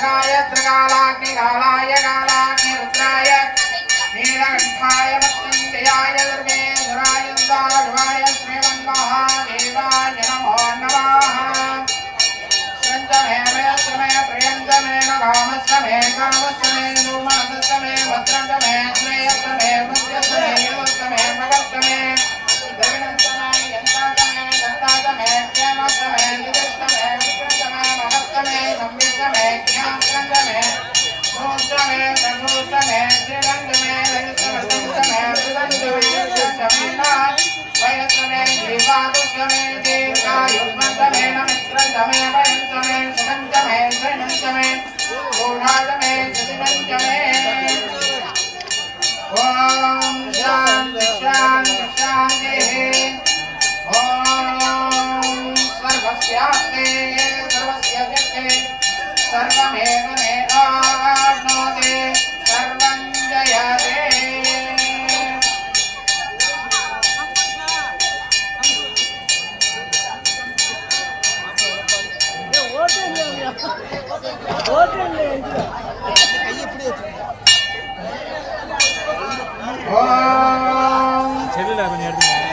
गाय त्रिकालाग्निकालाय कालाग्निरुद्राय नीलकण्ठाय मत्सञ्जयाय धर्मेन्द्राय दाढवाय श्रीमन्महादेवाय नमो नमः। सञ्जमे मे श्रमे प्रियन्तमे न कामश्रमे कामश्रमे नुमनश्रमे भद्रन्तमे में ज्ञान रंग में सूत्र में धनुष में त्रिरंग में रजत में संत में सुगंध में चमेना वयस में जीवादुष में दीर्घायुष्मत में नमित्रंत में वयंत में सुगंध में श्रीनंत में गूढ़ाद में सुदिनंत में ओम शांति शांति शांति ओम सर्वस्यास्ते सर्वस्य जगते सर्वमेव मे आप्नोति सर्वं जयते ॐ செல்லுல கொஞ்சம் எடுத்துங்க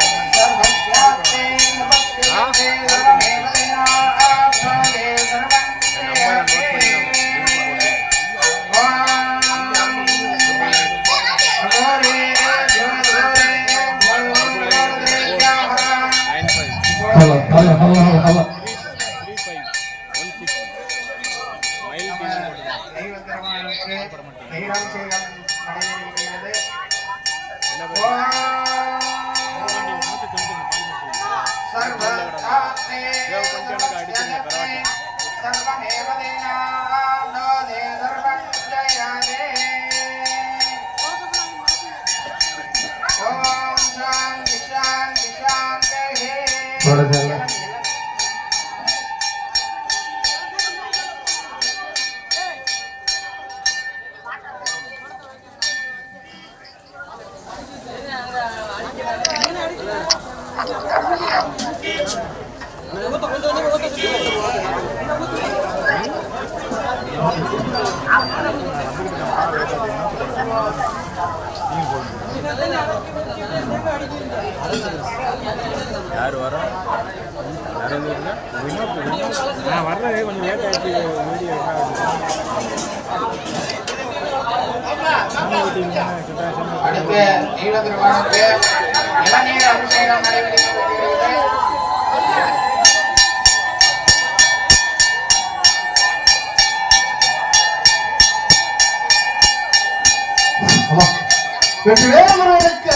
வெற்றிவேல் முருகனுக்கு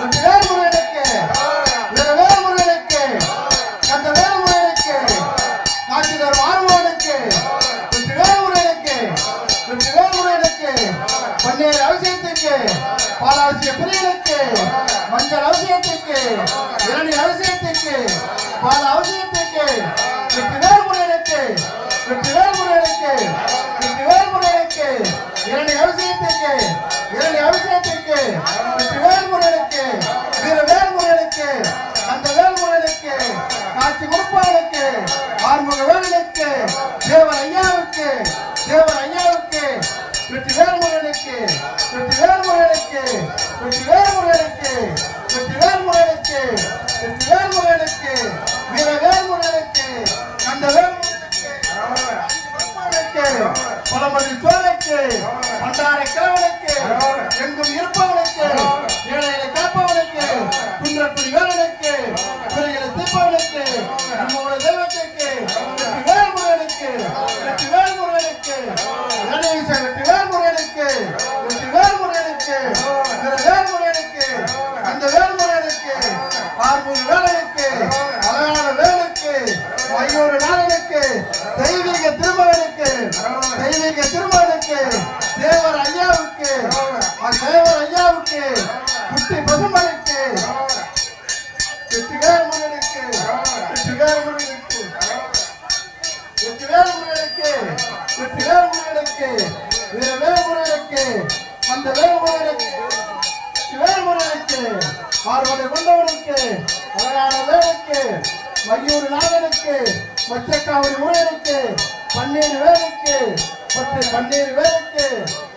வெற்றிவேல் முருகனுக்கு வீரவேல் முருகனுக்கு கந்தவேல் முருகனுக்கு காட்சிதர் மாறுவனுக்கு. வெற்றிவேல் முருகனுக்கு வெற்றிவேல் முருகனுக்கு பன்னீர் அவசியத்துக்கு பாலாசிய பிரியனுக்கு. மஞ்சள் அவசியத்துக்கு இளநீர் அவசியத்துக்கு பால அவசியத்துக்கு வெற்றிவேல் முருகனுக்கு வெற்றிவேல் முருகனுக்கு வெற்றிவேல் முருகனுக்கு இளநீர் அவசியத்துக்கு இளநீர் அவசியத்துக்கு வெற்றிவேல் வீர வீரவேல் அந்த வேல்முருகனுக்கு காட்சி கொடுப்பவனுக்கு ஆறுமுக வேலனுக்கு தேவர் ஐயாவுக்கு தேவர் ஐயாவுக்கு வெற்றி முருகனுக்கு வெற்றி முருகனுக்கு வெற்றி முருகனுக்கு வெற்றி முருகனுக்கு வெற்றி முருகனுக்கு வீர முருகனுக்கு அந்த வேல் முருகனுக்கு பலமதி சோழனுக்கு பண்டார கிழவனுக்கு எங்கும் இருப்பவனுக்கு. ஏழைகளை காப்பவனுக்கு குன்றக்குடி வேலனுக்கு குறைகளை தீர்ப்பவனுக்கு. நம்முடைய தெய்வத்துக்கு. வெற்றி வேல் முருகனுக்கு வெற்றி வேல் முருகனுக்கு கணேச வெற்றி வேல் முருகனுக்கு வெற்றி வேல் முருகனுக்கு திரு வேல் முருகனுக்கு அந்த வேல் முருகனுக்கு ஆறுமுக வேலனுக்கு. அழகான வேலுக்கு. ஐயோரு நாளனுக்கு தெய்வீக திருமகனுக்கு. கொண்டவனுக்கு அழகான வேலுக்கு மையூர் நாதனுக்கு மச்சக்காவடி முருகனுக்கு பன்னீர் வேலுக்கு பத்து பன்னீர் வேலுக்கு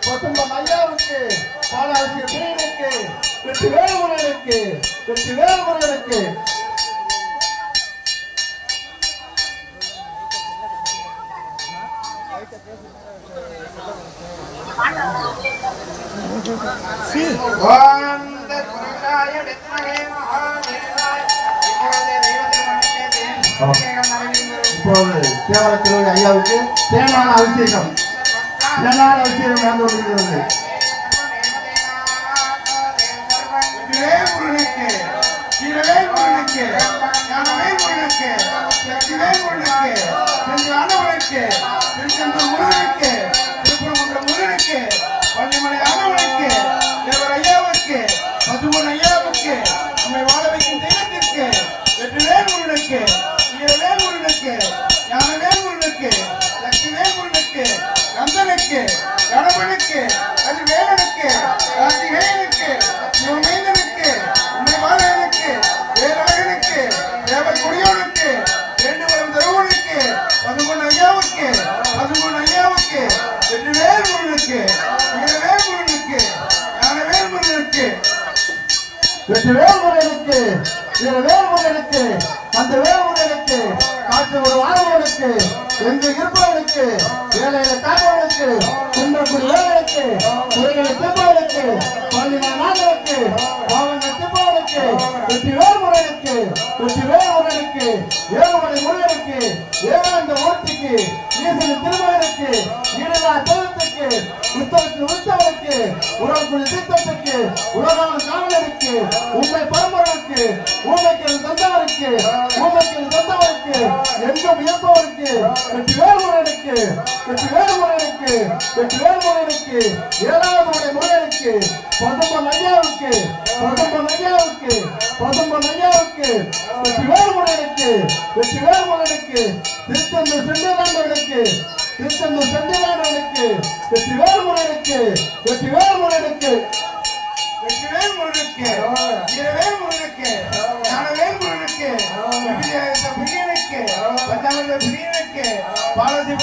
பசும்பன் ஐயாவுக்கு பாலாசிய பிரியனுக்கு வெற்றி வேலுமுருகனுக்கு வெற்றி வேலுமுருகனுக்கு இப்போது ஐயாவுக்கு தேனான அபிஷேகம். தேனான அபிஷேகம் நடந்து கொண்டிருக்கிறது. கந்தனுக்கு கணவனுக்கு அது வேலனுக்கு கார்த்திகேயனுக்கு சிவமேந்தனுக்கு உண்மைவாளனுக்கு வேலழகனுக்கு தேவர் குடியோனுக்கு வேண்டுவரம் தருவனுக்கு பசுமன் ஐயாவுக்கு பசுமன் ஐயாவுக்கு வெற்றிவேல் முருகனுக்கு வீரவேல் முருகனுக்கு ஞானவேல் முருகனுக்கு வெற்றி வேல்முருகனுக்கு இரு வேல்முருகனுக்கு அந்த வேல்முருகனுக்கு காற்று ஒரு வாழ்வனுக்கு எங்கு இருப்ப முருகனுக்கு வெற்றி வேல்முருகனுக்கு வெற்றி வேல்முருகனுக்கு ஏழுமலை முருகனுக்கு ஏகாந்த மூர்த்திக்கு ஈசனின் திருமகனுக்கு ஈரலா தெய்வத்துக்கு உத்தரத்தில் உத்தவனுக்கு உறவுக்குள் தீர்த்தத்துக்கு உலகான காவலருக்கு உண்மை பரம்பரைக்கு ஊமைக்கு தந்தவருக்கு ஊமைக்கு தந்தவருக்கு எங்கும் இருப்பவருக்கு வெற்றி வேல்முருகனுக்கு வெற்றி வேல்முருகனுக்கு வெற்றி வேல்முருகனுக்கு ஏழாவது முருகனுக்கு பசும்பன் ஐயாவுக்கு பசும்பன் ஐயாவுக்கு பசும்பன் ஐயாவுக்கு வெற்றி வேல்முருகனுக்கு வெற்றி வேல்முருகனுக்கு திருத்தந்தூர் செந்திலாண்டவனுக்கு திருத்தந்தூர் செந்திலாண்டவனுக்கு வெற்றி வேல்முருகனுக்கு வெற்றி வேல்முருகனுக்கு வெற்றிவேல் முருகனுக்கு வீரவேல் முருகனுக்கு பஞ்சாமிர்த பிரியனுக்கு பாலசிவ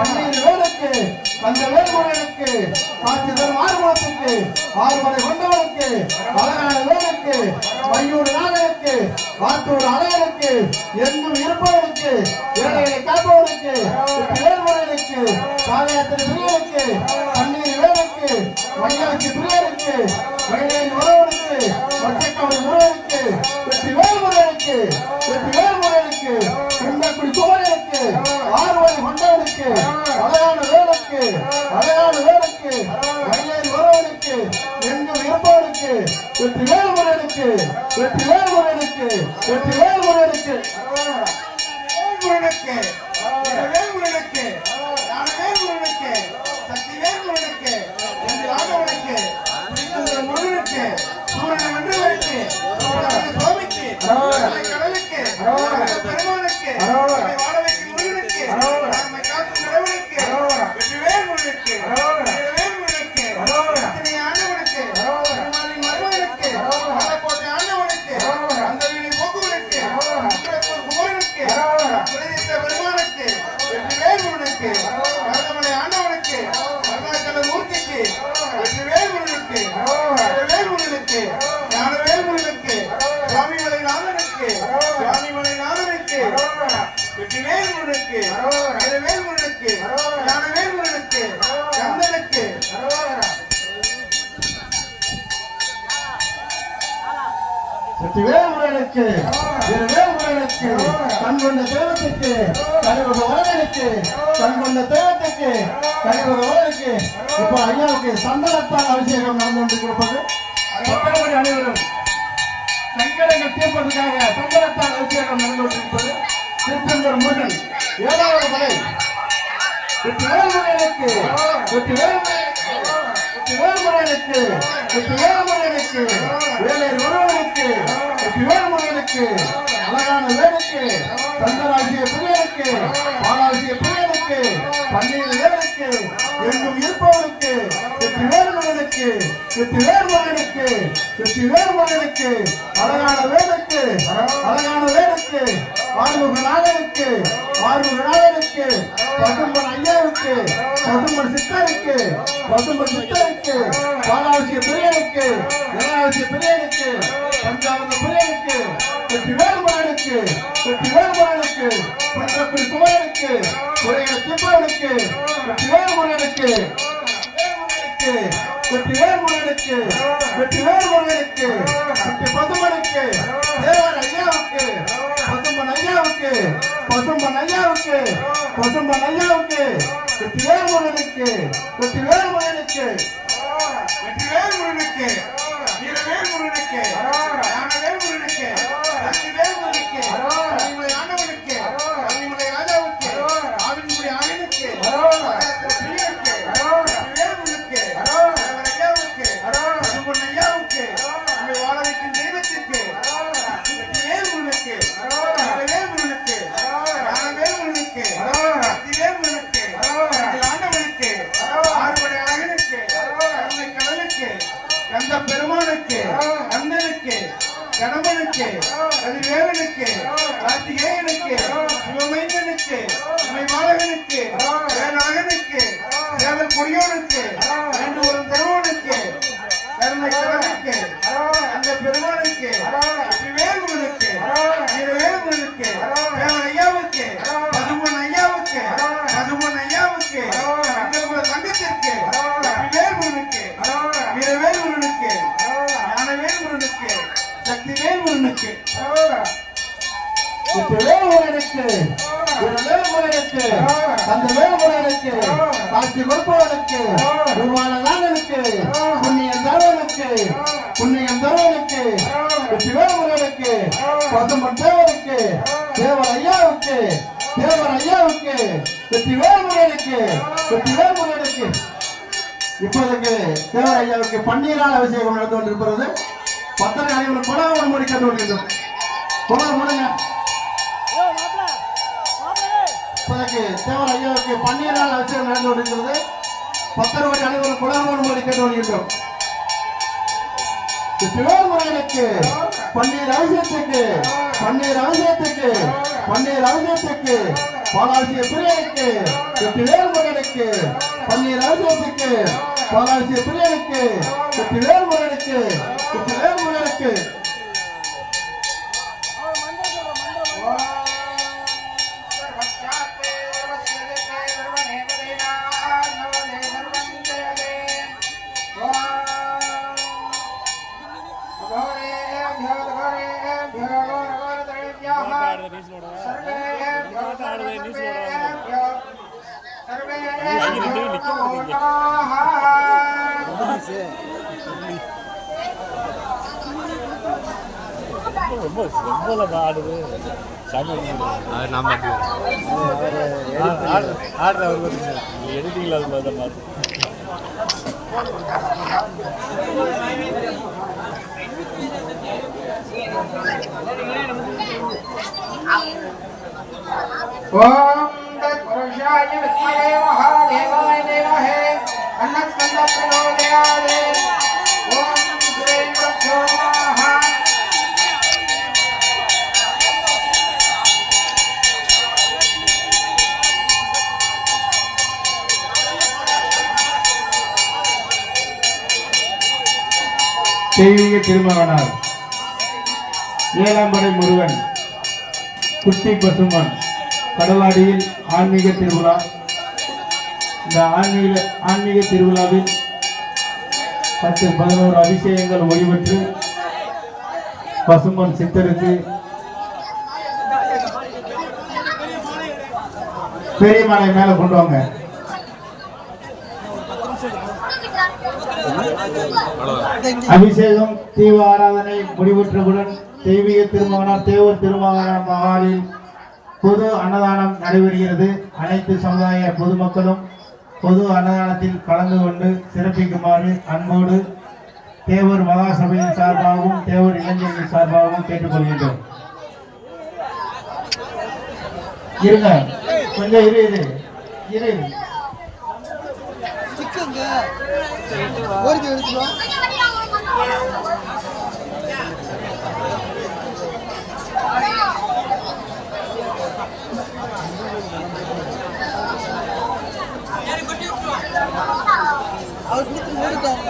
பன்னிரு வேலுக்கு அந்த வேல்முருகனுக்கு காட்சி தரும் ஆறுமுகத்துக்கு ஆறுமலை கொண்டவனுக்கு அழகான வேலுக்கு மையூர் நாகனுக்கு ஆத்தூர் அழகனுக்கு எங்கும் இருப்பவனுக்கு ஏழைகளை காப்பவனுக்கு வெற்றி வேல்முருகனுக்கு பாளையத்தின் பிரியனுக்கு பன்னீர் வேலுக்கு மையாட்சி பிரியனுக்கு மயிலேறி உறவனுக்கு மச்சக்கவடி முருகனுக்கு வெற்றி வேல்முருகனுக்கு வெற்றி வேல்முருகனுக்கு குண்டக்குடி குமரனுக்கு ஆறுவரை கொண்டவனுக்கு அழகான வேலுக்கு அழகான வேலுக்கு மயிலேறி உறவனுக்கு எங்கும் இருப்பவனுக்கு வெற்றி வேல்முருகனுக்கு வெற்றி வேல்முருகனுக்கு வெற்றி வேல்முருகனுக்கு வேல்முருகனுக்கு வேல்முருகனுக்கு ஞானவேல்முருகனுக்கு சக்திவேல்முருகனுக்கு என்று ஆண்டவனுக்கு திருச்செந்தூர் முருகனுக்கு சூரனை வென்றவனுக்கு சூரனை சோமிக்கு கடலை கடலுக்கு கடல் பெருமானுக்கு நம்மை வாழ வைக்கும் முருகனுக்கு நம்மை காக்கும் கடவுளுக்கு வெற்றிவேல் முருகனுக்கு வீரவேல் முருகனுக்கு இத்தனை ஆண்டவனுக்கு பெருமாளின் மருமகனுக்கு மலைக்கோட்டை ஆண்டவனுக்கு அந்த வீணை போக்குவனுக்கு குன்றத்தூர் குமரனுக்கு குறைந்த பெருமானுக்கு வெற்றிவேல் முருகனுக்கு மருதமலை ஆண்டவனுக்கு அருணாச்சல மூர்த்திக்கு வெற்றிவேல் முருகனுக்கு வேல் முருகனுக்கு ஞானவேல் முருகனுக்கு சுவாமிமலை வெற்றிவேல் முருகனுக்கு வீரவேல் முருகனுக்கு ஞானவேல் முருகனுக்கு கந்தனுக்கு வெற்றிவேல் முருகனுக்கு வீரவேல் முருகனுக்கு கண் கொண்ட தெய்வத்துக்கு கனிவக வரனுக்கு கண் கொண்ட தெய்வத்துக்கு கனிவக வரனுக்கு இப்போ ஐயாவுக்கு சந்தனத்தால் அபிஷேகம் நடந்து கொடுப்பது மக்களுடைய அனைவரும் சங்கடங்கள் தீர்ப்பதற்காக சந்தனத்தால் அபிஷேகம் நடந்து கொண்டிருப்பது திருச்செந்தூர் முருகன் ஏழாவது மலை. வெற்றிவேல் முருகனுக்கு வெற்றிவேல் வெற்றிவேல் முருகனுக்கு வெற்றிவேல் முருகனுக்கு வேலையர் ஒருவனுக்கு வெற்றிவேல் முருகனுக்கு அழகான வேலுக்கு சந்தராசிய பிரியனுக்கு பாலாசிய பிரியனுக்கு பன்னீர் வேலுக்கு எங்கும் இருப்பவனுக்கு வெற்றிவேல் முருகனுக்கு மகனுக்கு வெற்றி வேறு மகனுக்கு அழகான வேலுக்கு அழகான வேலுக்கு ஆறுமுக நாதனுக்கு ஆறுமுக நாதனுக்கு பசும்பன் ஐயாவுக்கு பசும்பன் சித்தருக்கு பசும்பன் சித்தருக்கு பாலாவசிய பிரியனுக்கு ஜனாவசிய பிரியனுக்கு பஞ்சாபத பிரியனுக்கு வெற்றி வேலுமரனுக்கு வெற்றி வேலுமரனுக்கு பஞ்சப்படி குமரனுக்கு குறைகளை திப்பவனுக்கு வெற்றி வேலுமரனுக்கு வெற்றி வேலுமரனுக்கு வெற்றி வேலுமரனுக்கு வெற்றி பசுமனுக்கு தேவர் ஐயாவுக்கு பசும்பன் ஐயாவுக்கு பசும்பன் ஐயாவுக்கு பசும்பன் ஐயாவுக்கு வெற்றி வேலுமரனுக்கு வெற்றி வேலுமரனுக்கு வெற்றிவேல் முருகனுக்கு வீரவேல் முருகனுக்கு. ஞானவேல் முருகனுக்கு. சக்திவேல் முருகனுக்கு. அந்த வேலுமரனுக்கு காட்சி கொடுப்பவனுக்கு உருவான நாடனுக்கு புண்ணியம் தருவனுக்கு புண்ணியம் தருவனுக்கு வெற்றி வேலுமரனுக்கு பசுமன் தேவனுக்கு தேவர் ஐயாவுக்கு தேவர் ஐயாவுக்கு வெற்றி வேலுமரனுக்கு வெற்றி வேலுமரனுக்கு இப்போதைக்கு தேவர் ஐயாவுக்கு பன்னீரால் அபிஷேகம் நடந்து கொண்டிருக்கிறது. பத்தரை அனைவரும் கொடாமல் முடி கண்டு கொண்டிருக்கிறோம் கொடா முடுங்க இப்போதைக்கு தேவர் ஐயாவுக்கு பன்னீர் நாள் அபிஷேகம் நடந்து கொண்டிருக்கிறது பத்தர் மணி அனைவரும் கொடாமல் மொழி கேட்டு கொண்டிருக்கிறோம் சிவமுருகனுக்கு பன்னீர் அவசியத்துக்கு பன்னீர் அவசியத்துக்கு பன்னீர் அவசியத்துக்கு பாலாசிய பிரியனுக்கு வெற்றி வேல்முருகனுக்கு பன்னீர் அவசியத்துக்கு பாலாசிய பிரியனுக்கு வெற்றி வேல்முருகனுக்கு வெற்றி வேல்முருகனுக்கு ரொம்ப ரொம்ப ஆடுது அது நம்ம ஆடுற அவர் பார்த்தீங்க எடிட்டிங்கில் அது மாதிரி தான் பார்த்து ओम तत्पुरुषाय विद्महे महादेवाय देवहे अन्नस्कन्द प्रचोदयात् ओम श्री प्रचोदयाः தெய்வீக திருமகனார் ஏழாம்படை முருகன் குட்டி பசுமன் கடலாடியில் ஆன்மீக திருவிழா. இந்த ஆன்மீக ஆன்மீக திருவிழாவில் பத்து பதினோரு அபிஷேகங்கள் ஒளிபெற்று பசுமன் சித்தருக்கு பெரிய மலை மேல கொண்டு வாங்க. அபிஷேகம் தீவ ஆராதனை முடிவுற்றவுடன் தெய்வீக திருமகனார் தேவர் திருமகனார் மகாலில் பொது அன்னதானம் நடைபெறுகிறது. அனைத்து சமுதாய பொதுமக்களும் பொது அன்னதானத்தில் கலந்து கொண்டு சிறப்பிக்குமாறு அன்போடு தேவர் மகாசபையின் சார்பாகவும் தேவர் இளைஞர்கள் சார்பாகவும் கேட்டுக்கொள்கின்றோம். இருங்க. கொஞ்சம் இரு இரு. இரு அவர் ஐயோ ஓடிட்டாங்க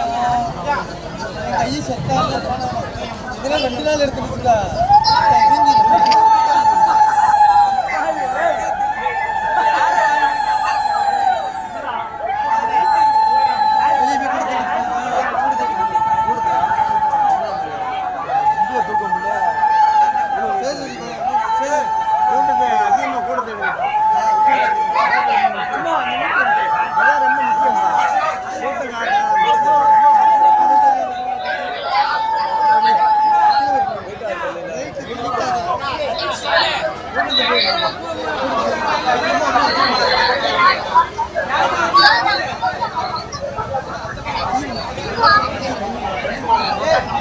இதெல்லாம் ரெண்டு நாள் எடுத்துருச்சுல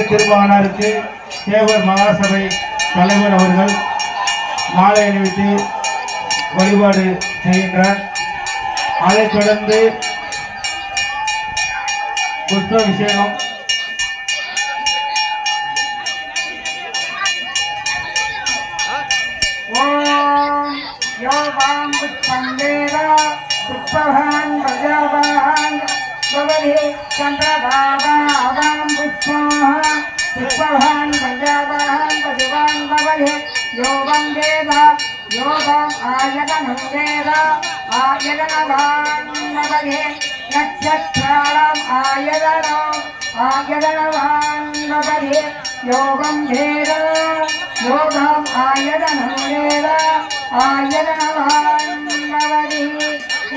தெய்வீக திருமகனாருக்கு தேவர் மகாசபை தலைவர் அவர்கள் மாலை அணிவித்து வழிபாடு செய்கின்றார். அதைத் தொடர்ந்து புஷ்பாபிஷேகம். ஓம் யோகாம் புஷ்பந்தேவ புஷ்பவான் विश्वभान् पञ्जाबान् पशुवान् भवहे यो वं वेद योगम् आयतनं वेद आयतनवान् भवहे नक्षत्राणाम् आयतनम् आयतनवान् भवहे योगं भेद योगम् आयतनं वेद आयतनवान् भवति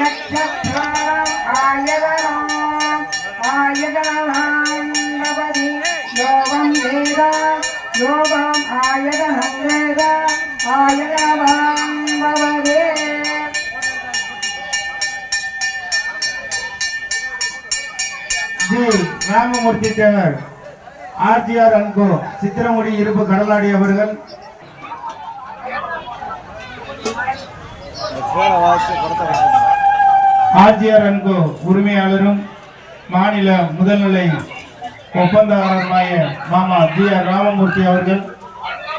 नक्षत्राणाम् आयतनम् आयतनवान् ஜி ராமமூர்த்தி தேவர் ஆர்ஜிஆர் அன்பு சித்திரமுடி இருப்பு கடலாடி அவர்கள். ஆர்ஜிஆர் அன்பு உரிமையாளரும் மாநில முதல்நிலை ஒப்பந்ததாரருமாய மாமா ஜி ஆர் ராமமூர்த்தி அவர்கள்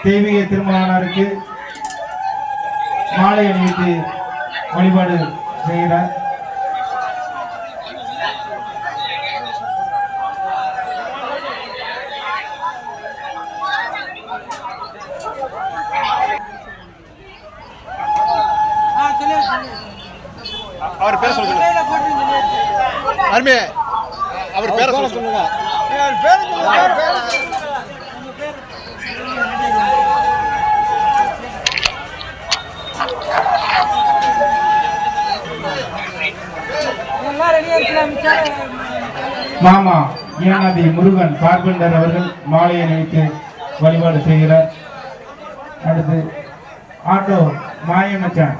தெய்வீக திருமணனாருக்கு மாலை அணிவித்து வழிபாடு செய்கிறார். அவர் பேர் சொல்லுங்க. அருமே அவர் பேரை சொல்லுங்க. மாமா ஏனாதி முருகன் கார்பெண்டர் அவர்கள் மாலை அணிவித்து வழிபாடு செய்கிறார். அடுத்து ஆட்டோ மாயமச்சான்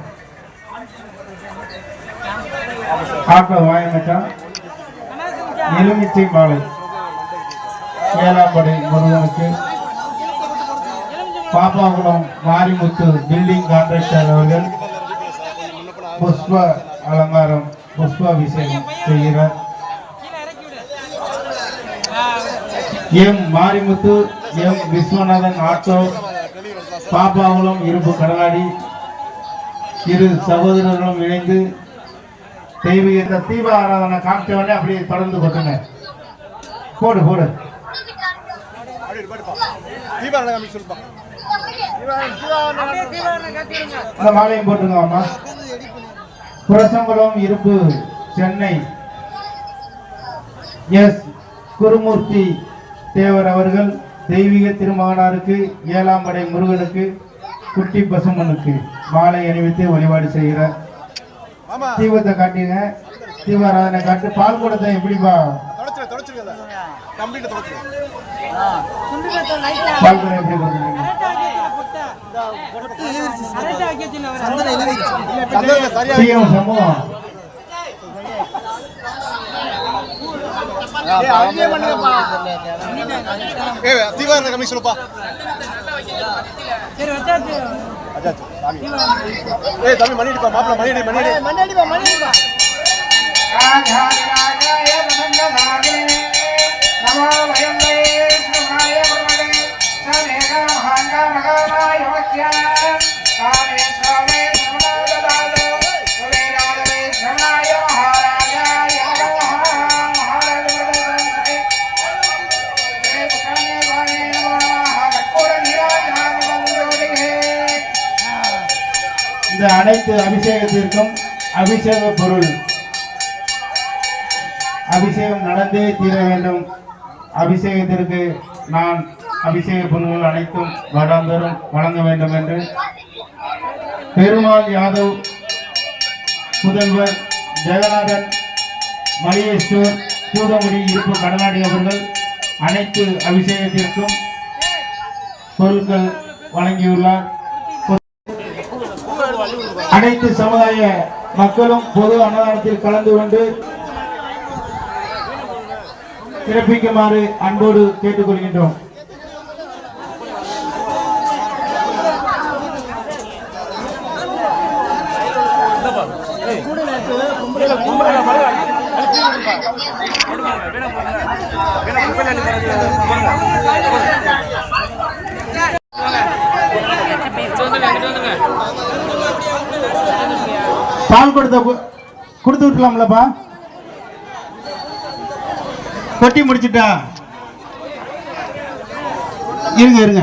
ஆட்டோ மாயமச்சான் எலுமிச்சை மாலை. ஏலாப்படை முருகனுக்கு. பாப்பாகுளம் மாரிமுத்து பில்டிங் கான்ட்ராக்டர் அவர்கள். புஷ்ப அலங்காரம். புஷ்பாபிஷேகம் செய்கிறார். M Marimuthu M Viswanathan auto Pappakulam இரும்பு கடலாடி இரு சகோதரர்களும் இணைந்து தெய்வீக தீப ஆராதனை காமிச்ச உடனே அப்படியே தொடர்ந்து கொட்டுங்க. போடு போடு. மாலையும் போட்டுங்க அம்மா புரசங்குளம் இருப்பு சென்னை. எஸ். குருமூர்த்தி தேவர் அவர்கள் தெய்வீக திருமகனாருக்கு ஏழாம் படை முருகனுக்கு குட்டி பசுமனுக்கு மாலை அணிவித்து வழிபாடு செய்கிறார். ஆமா. தீபத்தை காட்டிங்க தீபாராதனை காட்டு பால் குடத்தை எப்படிப்பா? பால் குடம் எப்படி கொடுக்குறீங்க தீபாவளி கம்மி சொல்லுப்பா அச்சாச்சு சாமி ஏய் தம்பி மணி அடிப்பா மாப்பிள மணி அடி மணி அடி மணி அடிப்பா மணி அடிப்பா நமோ வயம் இந்த அனைத்து அபிஷேகத்திற்கும் அபிஷேக பொருள். அபிஷேகம் நடந்தே தீர வேண்டும். அபிஷேகத்திற்கு நான் அபிஷேக பொருள்கள் அனைத்தும் வருடாந்தோறும் வழங்க வேண்டும் என்று பெருமாள் யாதவ் முதல்வர் ஜெகநாதன் மலியேஸ்வர் தூதமுடி இருப்பு கடலாடி அவர்கள் அனைத்து அபிஷேகத்திற்கும் பொருட்கள் வழங்கியுள்ளார். அனைத்து சமுதாய மக்களும் பொது அன்னதானத்தில் கலந்து கொண்டு சிறப்பிக்குமாறு அன்போடு கேட்டுக்கொள்கின்றோம். பால் கொடுத்த கொடுத்து விட்டுலாம்லப்பா. கொட்டி முடிச்சிட்டா. இருங்க இருங்க.